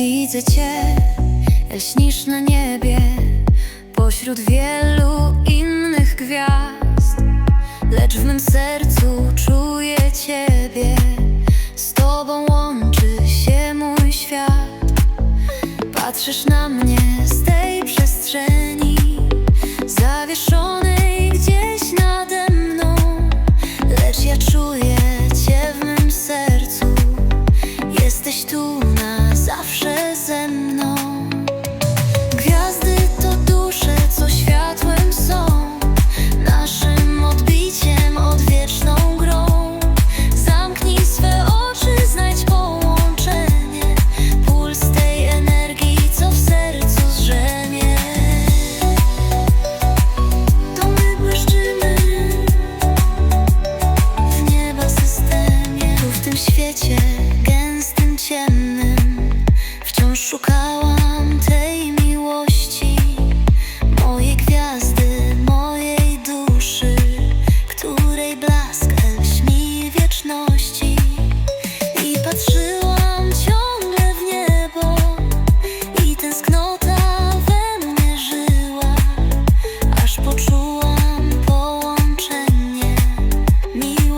Widzę Cię, lśnisz na niebie Pośród wielu innych gwiazd. Lecz w mym sercu czuję Ciebie Z Tobą łączy się mój świat. Patrzysz na mnie z tej przestrzeni. na zawsze ze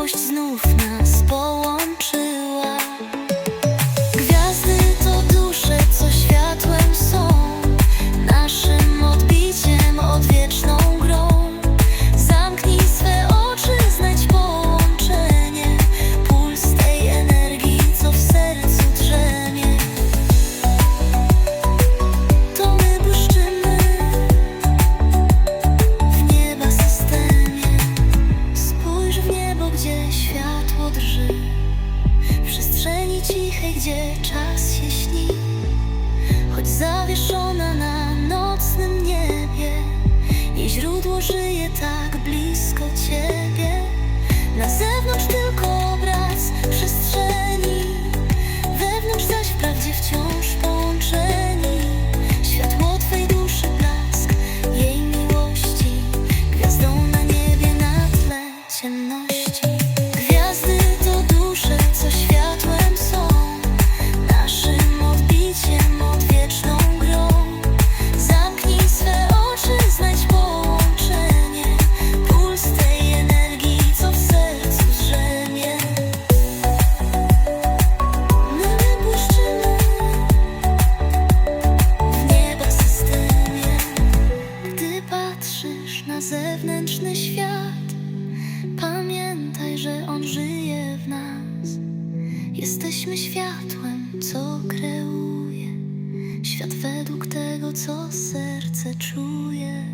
miłość znów nas światło drży W przestrzeni cichej, gdzie czas się śni. Choć zawieszona na nocnym niebie Jej źródło żyje tak blisko Ciebie. na zewnętrzny świat, pamiętaj, że on żyje w nas. Jesteśmy światłem, co kreuje świat według tego, co serce czuje.